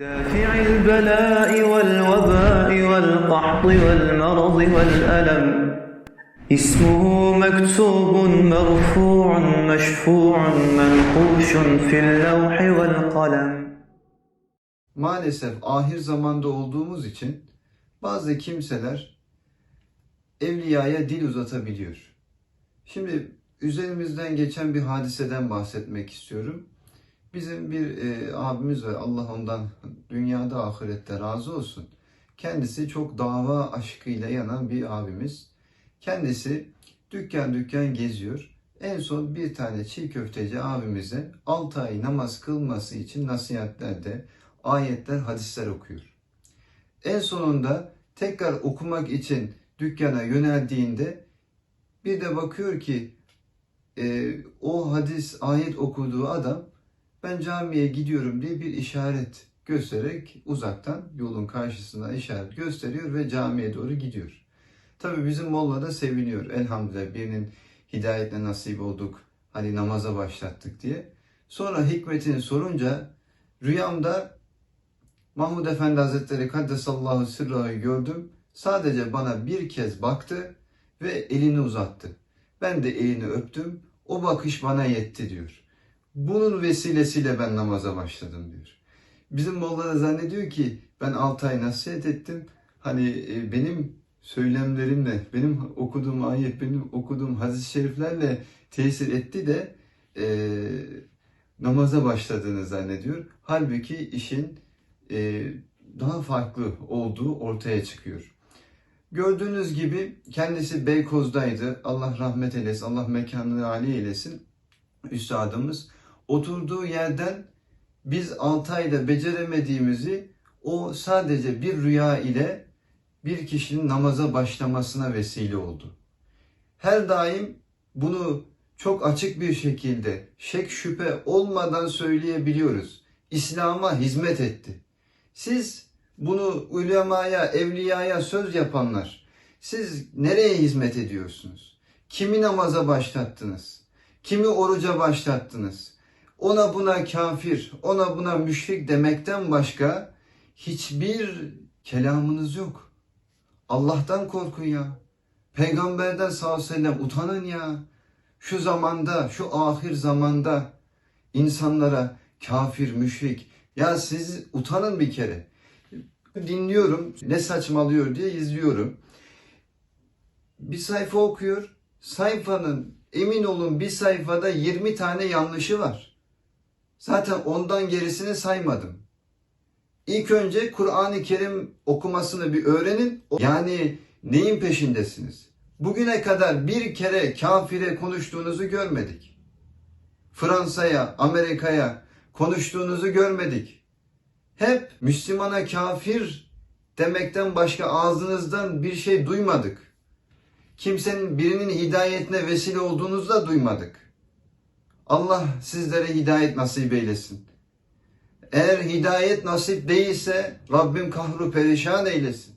دافع البلاء والوباء والقحط والمرض والألم اسمه مكتوب مرفوع مشفوع منقوش في اللوح والقلم Maalesef ahir zamanda olduğumuz için bazı kimseler evliyaya dil uzatabiliyor. Şimdi üzerimizden geçen bir hadiseden bahsetmek istiyorum. Bizim bir e, abimiz var. Allah ondan dünyada ahirette razı olsun. Kendisi çok dava aşkıyla yanan bir abimiz. Kendisi dükkan dükkan geziyor. En son bir tane çiğ köfteci abimize 6 ay namaz kılması için nasihatlerde, ayetler, hadisler okuyor. En sonunda tekrar okumak için dükkana yöneldiğinde bir de bakıyor ki e, o hadis, ayet okuduğu adam ben camiye gidiyorum diye bir işaret göstererek uzaktan yolun karşısına işaret gösteriyor ve camiye doğru gidiyor. Tabi bizim molla da seviniyor. Elhamdülillah birinin hidayetle nasip olduk. Hani namaza başlattık diye. Sonra hikmetini sorunca rüyamda Mahmud Efendi Hazretleri Kaddesallahu sırrahı gördüm. Sadece bana bir kez baktı ve elini uzattı. Ben de elini öptüm. O bakış bana yetti diyor. Bunun vesilesiyle ben namaza başladım diyor. Bizim Molla da zannediyor ki ben 6 ay nasihat ettim. Hani e, benim söylemlerimle, benim okuduğum ayet, benim okuduğum hadis-i şeriflerle tesir etti de e, namaza başladığını zannediyor. Halbuki işin e, daha farklı olduğu ortaya çıkıyor. Gördüğünüz gibi kendisi Beykoz'daydı. Allah rahmet eylesin, Allah mekanını âli eylesin. Üstadımız oturduğu yerden biz 6 ayda beceremediğimizi o sadece bir rüya ile bir kişinin namaza başlamasına vesile oldu. Her daim bunu çok açık bir şekilde şek şüphe olmadan söyleyebiliyoruz. İslam'a hizmet etti. Siz bunu ulemaya, evliyaya söz yapanlar, siz nereye hizmet ediyorsunuz? Kimi namaza başlattınız? Kimi oruca başlattınız? Ona buna kafir, ona buna müşrik demekten başka hiçbir kelamınız yok. Allah'tan korkun ya. Peygamberden ve sellem utanın ya. Şu zamanda, şu ahir zamanda insanlara kafir, müşrik. Ya siz utanın bir kere. Dinliyorum, ne saçmalıyor diye izliyorum. Bir sayfa okuyor. Sayfanın emin olun bir sayfada 20 tane yanlışı var. Zaten ondan gerisini saymadım. İlk önce Kur'an-ı Kerim okumasını bir öğrenin. Yani neyin peşindesiniz? Bugüne kadar bir kere kafire konuştuğunuzu görmedik. Fransa'ya, Amerika'ya konuştuğunuzu görmedik. Hep Müslümana kafir demekten başka ağzınızdan bir şey duymadık. Kimsenin birinin hidayetine vesile olduğunuzu da duymadık. Allah sizlere hidayet nasip eylesin. Eğer hidayet nasip değilse Rabbim kahru perişan eylesin.